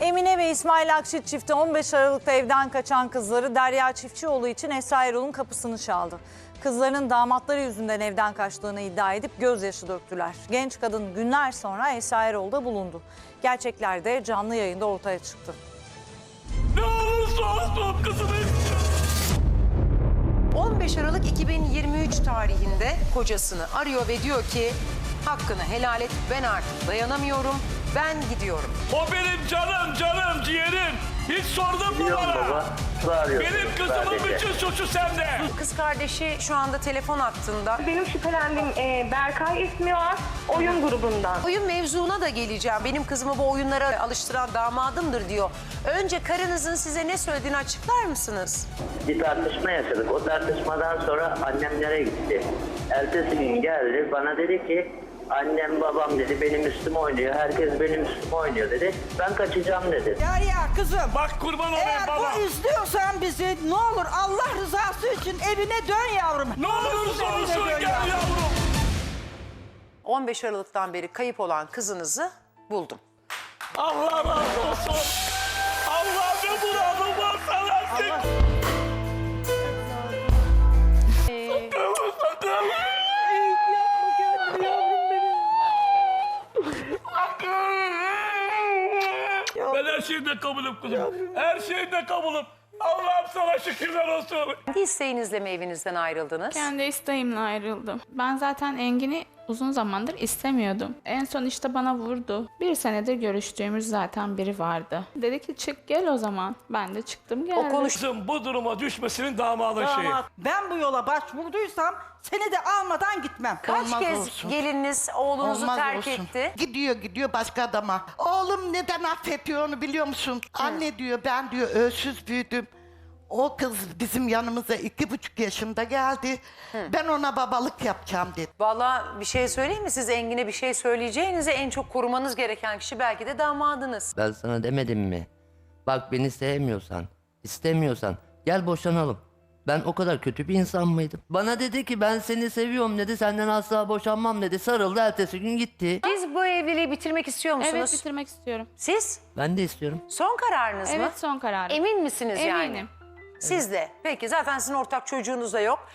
Emine ve İsmail Akşit çifti 15 Aralık'ta evden kaçan kızları Derya Çiftçioğlu için Esra Erol'un kapısını çaldı. Kızlarının damatları yüzünden evden kaçtığını iddia edip gözyaşı döktüler. Genç kadın günler sonra Esra Erol'da bulundu. Gerçekler de canlı yayında ortaya çıktı. Ne olursa olsun kızımı 15 Aralık 2023 tarihinde kocasını arıyor ve diyor ki hakkını helal et ben artık dayanamıyorum ben gidiyorum. O benim canım canım ciğerim. Hiç sordun mu bana? baba. Benim kızımın bütün suçu sende. Kız kardeşi şu anda telefon hattında. Benim şüphelendiğim e, Berkay ismi var. Oyun grubundan. Oyun mevzuna da geleceğim. Benim kızımı bu oyunlara alıştıran damadımdır diyor. Önce karınızın size ne söylediğini açıklar mısınız? Bir tartışma yaşadık. O tartışmadan sonra annemlere gitti. Ertesi gün geldi. Bana dedi ki annem babam dedi benim üstüme oynuyor. Herkes benim üstüme oynuyor dedi. Ben kaçacağım dedi. Derya kızım. Bak kurban olayım Eğer baba. bu izliyorsan bizi ne olur Allah rızası için evine dön yavrum. Ne olursa Evine olsun dön gel yavrum. 15 Aralık'tan beri kayıp olan kızınızı buldum. Ben her şeyde kabulüm kızım. Her şeyde kabulüm. Allah'ım sana şükürler olsun. Kendi isteğinizle mi evinizden ayrıldınız? Kendi isteğimle ayrıldım. Ben zaten Engin'i uzun zamandır istemiyordum. En son işte bana vurdu. Bir senedir görüştüğümüz zaten biri vardı. Dedi ki çık gel o zaman. Ben de çıktım geldim. konuş- Kızım bu duruma düşmesinin damadın şeyi. Damat, ben bu yola başvurduysam seni de almadan gitmem. Kaç Olmaz kez olsun. gelininiz oğlunuzu Olmaz terk olsun. etti? Gidiyor gidiyor başka adama. Oğlum neden affediyor onu biliyor musun? Anne diyor ben diyor ölsüz büyüdüm. O kız bizim yanımıza iki buçuk yaşında geldi. Ben ona babalık yapacağım dedi. Vallahi bir şey söyleyeyim mi? Siz Engin'e bir şey söyleyeceğinize en çok korumanız gereken kişi belki de damadınız. Ben sana demedim mi? Bak beni sevmiyorsan, istemiyorsan gel boşanalım. Ben o kadar kötü bir insan mıydım? Bana dedi ki ben seni seviyorum dedi. Senden asla boşanmam dedi. Sarıldı ertesi gün gitti. Siz bu evliliği bitirmek istiyor musunuz? Evet bitirmek istiyorum. Siz? Ben de istiyorum. Son kararınız mı? Evet son kararım. Emin misiniz yani? Eminim. Siz de. Peki zaten sizin ortak çocuğunuz da yok.